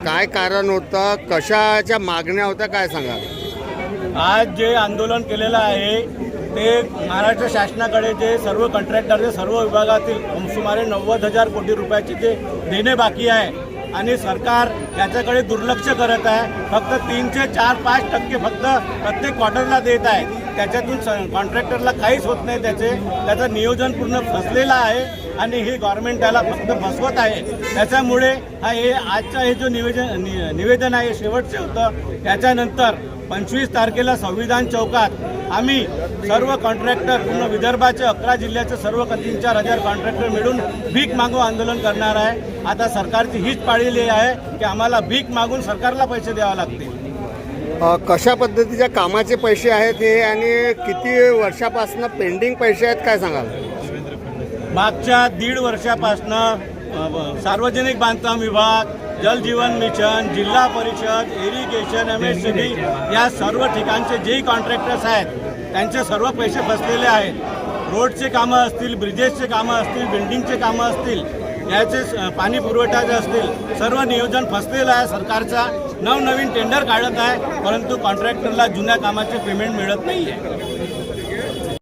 काय कारण होतं? कशाच्या मागण्या होत्या? काय सांगा आज जे आंदोलन केलेलं आहे ते महाराष्ट्र शासनाकडे जे सर्व कॉन्ट्रॅक्टरचे सर्व विभागातील सुमारे नव्वद हजार कोटी रुपयाचे जे देणे बाकी आहे आणि सरकार याच्याकडे दुर्लक्ष करत आहे. फक्त तीनशे चार पाच टक्के फक्त प्रत्येक क्वार्टरला देत आहे. त्याच्यातून स कॉन्ट्रॅक्टरला काहीच होत नाही त्याचे. त्याचं नियोजन पूर्ण फसलेलं आहे. आणि हे गव्हर्नमेंट त्याला फक्त फसवत आहे. त्याच्यामुळे हा हे आजचा हे जो निवेदन नि- निवेदन आहे शेवटचं होतं त्याच्यानंतर पंचवीस तारखेला संविधान चौकात आम्ही सर्व कॉन्ट्रॅक्टर पूर्ण विदर्भाचे अकरा जिल्ह्याचे सर्व तीन चार हजार कॉन्ट्रॅक्टर मिळून भीक मागू आंदोलन करणार आहे. आता सरकारची हीच पाळलेली आहे की आम्हाला भीक मागून सरकारला पैसे द्यावे लागतील. कशा पद्धतीच्या कामाचे पैसे आहेत हे आणि किती वर्षापासून पेंडिंग पैसे आहेत काय सांगाल? मागच्या दीड वर्षापासनं सार्वजनिक बांधकाम विभाग जल जीवन मिशन जिल्हा परिषद irrigation M S C B या सर्व ठिकाणचे जेही कॉन्ट्रॅक्टर्स आहेत त्यांचे सर्व पैसे फसलेले आहेत. रोडचे कामं असतील ब्रिजेसचे कामं असतील बिल्डिंगचे कामं असतील याचे स- पुरवठा जे असतील सर्व नियोजन फसलेलं आहे सरकारचा. नवनवीन टेंडर काढत आहे परंतु कॉन्ट्रॅक्टरला जुन्या कामाचे पेमेंट मिळत नाही आहे